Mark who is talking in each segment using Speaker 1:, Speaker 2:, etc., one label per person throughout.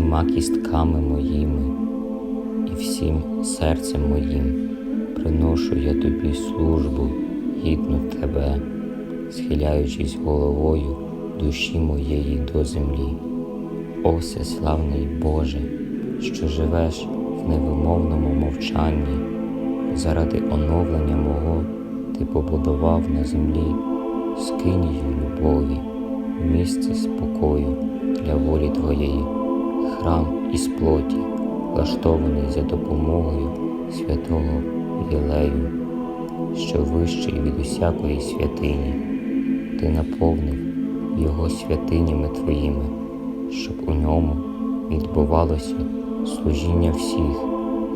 Speaker 1: всіма кістками моїми і всім серцем моїм приношу я тобі службу, гідну тебе, схиляючись головою душі моєї до землі. О всеславний Боже, що живеш в невимовному мовчанні, заради оновлення мого ти побудував на землі скинію любові, місце спокою із плоті, влаштований за допомогою святого Вілею, що вищий від усякої святині, ти наповнив його святинями Твоїми, щоб у ньому відбувалося служіння всіх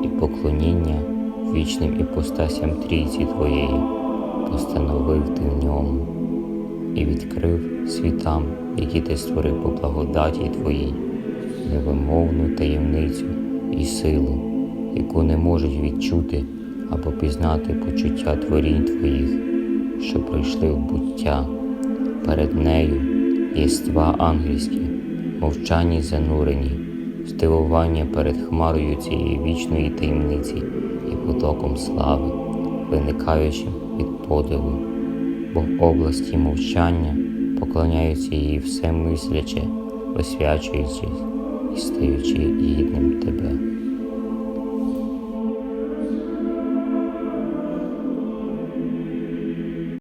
Speaker 1: і поклоніння вічним іпостасям Трійці Твоєї, постановив ти в ньому і відкрив світам, які ти створив по благодаті Твоїй, невимовну таємницю і силу, яку не можуть відчути або пізнати почуття творінь Твоїх, що прийшли в буття. Перед нею єства ангельські, мовчані занурені, здивування перед хмарою цієї вічної таємниці і потоком слави, виникаючим від подиву, бо в області мовчання поклоняються їй все мисляче, освячуючись стаючи гідним тебе.